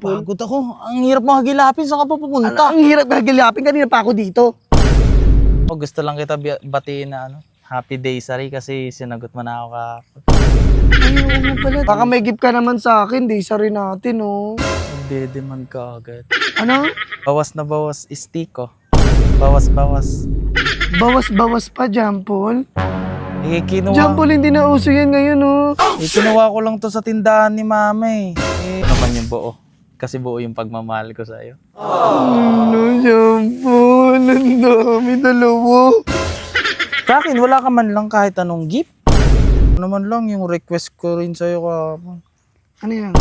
Pagod ako. Ang hirap mahagilapin. Saan ka pa Ano, pupunta? ang hirap gagilapin. Kanina pa ako dito. Oh, gusto lang kita batiin na ano. Happy day, Sari, kasi sinagot mo na ako kahapon. Ayaw mo pala. Baka may gift ka naman sa akin. Di isa rin natin, oh. Nagdedeman ka agad. Ano? Bawas na bawas, istiko. Bawas, bawas. Bawas-bawas pa, Jampol. Eh, kinuha. Jampol, hindi na uso yan ngayon, oh. Eh, kinuha ko lang to sa tindahan ni mama eh. Eh, ano naman yung buo. Kasi buo yung pagmamahal ko sa'yo. Ano, Jampol? Ang dami dalawa. Sa akin, wala ka man lang kahit anong gift. Ano man lang yung request ko rin sa'yo kahapon. Ano yan?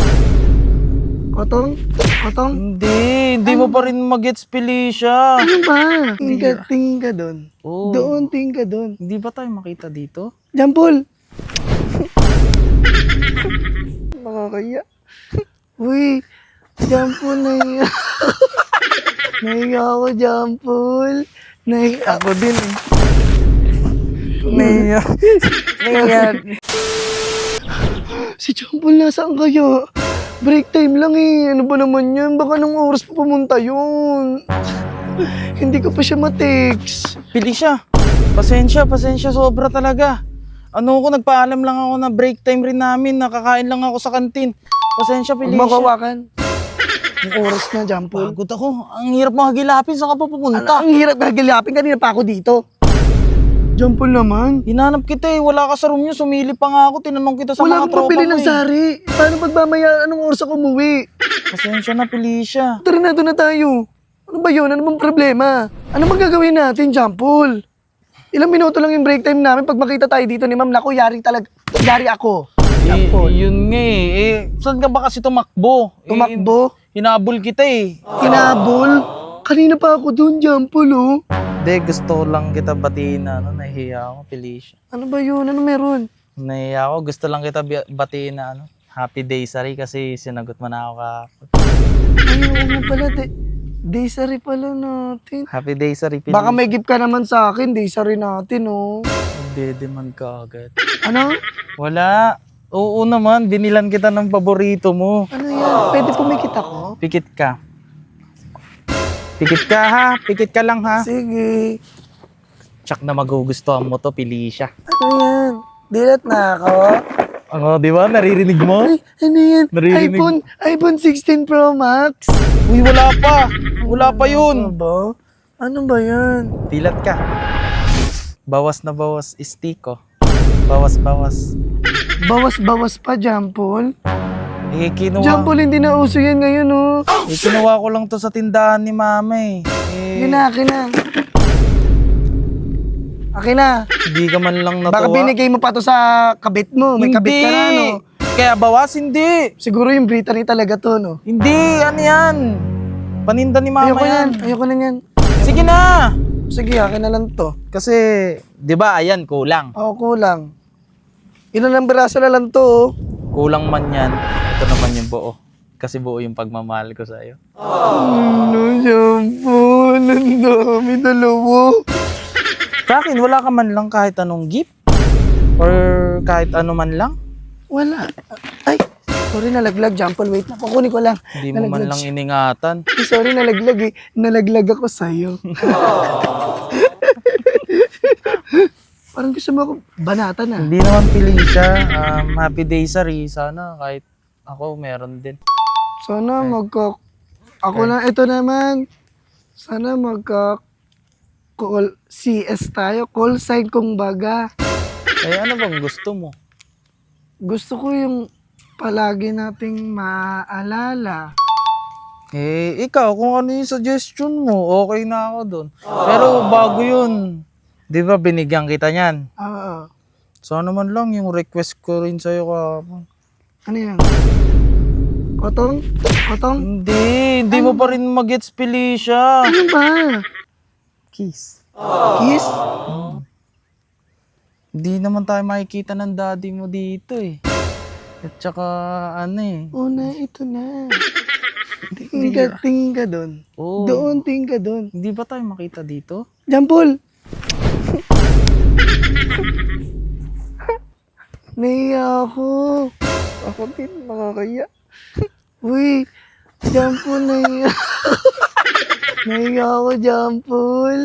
Kotong? Kotong? Hindi, hindi mo pa rin mag-gets Felicia. Ano ba? Tingin ka, tingin ka doon. Oh, Doon, tingin ka doon. Hindi ba tayo makita dito? Jampol! Makakaya. Uy, Jampol, nahiya. nahiya ako, Jampol. Nahiya ako din eh. Naiya. Naiya. Si Jampol, nasaan kaya? Break time lang eh. Ano ba naman yan? Baka nung oras pa pumunta yun. Hindi ko pa siya matext. Felicia, pasensya, pasensya, sobra talaga. Ano ko, nagpaalam lang ako na break time rin namin, nakakain lang ako sa kantin. Pasensya, Huwag Felicia. makawakan. Yung oras na, Jampol. Pagod ako. Ang hirap mahagilapin. Saan ka pa pupunta? ang hirap gagilapin. Kanina pa ako dito. Jampol naman. Hinanap kita eh. Wala ka sa room niyo. Sumili pa nga ako. Tinanong kita sa Wala mga akong tropa pabili mo ng eh. sari. Paano pag mamaya anong oras ako umuwi? Pasensya na, Felicia. Tara na, doon na tayo. Ano ba yun? Ano bang problema? Ano bang gagawin natin, Jampol? Ilang minuto lang yung break time namin. Pag makita tayo dito ni Ma'am, naku, yari talaga. Yari ako. Eh, Jampol. yun nga eh. eh. Saan ka ba kasi tumakbo? Eh, Tumakbo. hinabol kita eh. Kinabol. Kanina pa ako doon, Jampol, oh. Hindi, gusto lang kita batiin na ano. Nahihiya ako, Felicia. Ano ba yun? Ano meron? Nahihiya ako. Gusto lang kita bi- batiin na ano. Happy day, Sari, kasi sinagot mo na ako kahapon. Ayaw mo pala. De- Desari pala natin. Happy day, Sari, Felicia. Baka may gift ka naman sa akin. Desari natin, oh. Nagdedeman ka agad. Ano? Wala. Oo naman, binilan kita ng paborito mo. Ano yan? Pwede pumikit ako? Pikit ka. Pikit ka ha, pikit ka lang ha. Sige. Tsak na magugustuhan mo to, Felicia. Ano yan? Dilat na ako? Ano, di ba? Naririnig mo? Ay, ano yan? Naririnig- iPhone, iPhone 16 Pro Max? Uy, wala pa. Wala pa Ano yun. ba? Ano ba yan? Dilat ka. Bawas na bawas, istiko. Bawas, bawas. Bawas-bawas pa, Jampol. Eh, kinuha. Jampol, hindi na uso yan ngayon, oh. Eh, kinuha ko lang to sa tindahan ni mama eh. Eh, Yun na, akin na. Akin na. hindi ka man lang natuwa. Baka binigay mo pa to sa kabit mo. May kabit ka na, no? Kaya bawas, hindi. Siguro yung Brittany talaga to, no? Hindi, ano yan? Paninda ni mama Ayoko yan. yan. Ayoko na yan. Sige na. Sige, akin na lang to. Kasi, di ba, ayan, kulang. Oo, kulang. Ilan lang biraso na lang to, oh. Kulang man yan. Ito naman yung buo. Kasi buo yung pagmamahal ko sa'yo. Ano, Jampol? Ang dami dalawa. Sa akin, wala ka man lang kahit anong gift. Or kahit ano man lang. Wala. Ay, sorry nalaglag, Jampol. Wait na, kukunin ko lang. Hindi mo man Nalaglag lang iningatan. Ay, sorry, nalaglag eh. Nalaglag ako sa'yo. Parang gusto mo ako banatan ah. Hindi naman Felicia. Um, happy day, Sari. Sana kahit ako meron din. Sana magka... Ako na, ito naman. Sana magka... Call, CS tayo. Call sign kung baga. Eh, ano bang gusto mo? Gusto ko yung palagi nating maalala. Eh, ikaw, kung ano yung suggestion mo, okay na ako doon. Pero bago yun, di ba binigyan kita niyan? Oo. Sana man lang yung request ko rin sa'yo kahapon. ano yan? Kotong? Kotong? Hindi, hindi mo pa rin mag-gets Felicia. Ano ba? Kiss. Kiss? Hindi naman tayo makikita ng daddy mo dito eh. At saka ano eh. Una, ito na. Tingin ka, tingin ka doon. Oh, Doon, tingin ka doon. hindi ba tayo makita dito? Jampol! Naiya ako. Ako din, makakaya. Uy, Jampol, nahiya. nahiya ako, Jampol.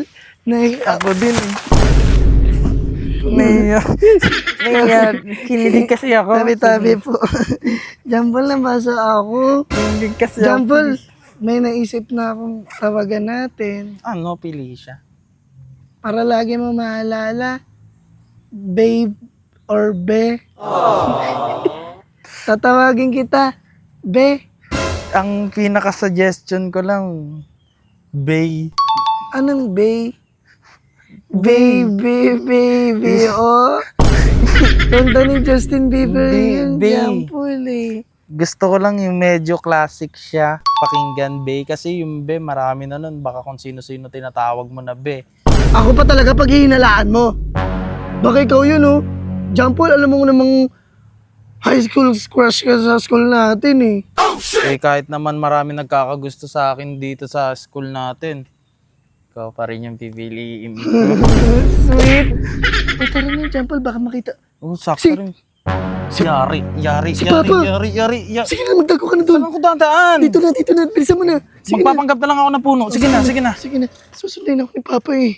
Nahiya. Ako din eh. Naiya. Naiya. Kinilig kasi ako. Tabi-tabi po. Jampol, nabasa ako. Kinilig kasi ako. Jampol, may naisip na akong tawagan natin. Ano, Felicia? Para lagi mo maalala, babe or be. Tatawagin kita, be. Ang pinaka-suggestion ko lang, Bay. Anong be? Baby, baby, oh. Kanta ni Justin Bieber Hindi, yun, be. Jampol eh. Gusto ko lang yung medyo classic siya, pakinggan Bay. Kasi yung Bay, marami na nun. Baka kung sino-sino tinatawag mo na Bay. Ako pa talaga pag hihinalaan mo. Baka ikaw yun, oh. Jampol, alam mo namang high school crush ka sa school natin eh. Eh kahit naman marami nagkakagusto sa akin dito sa school natin. Ikaw pa rin yung pipiliin. Sweet. Ay, tara na, Jampol, baka makita. Oh, sakto Si-. Yari, yari, Si yari, Papa. yari, yari, yari. Sige na, magtago ka na doon. Saan ako dadaan? Dito na, dito na. Bilisan mo na. Sige na. Magpapanggap na lang ako ng puno. Sige na, sige na. Sige na. Susundin ako ni Papa eh.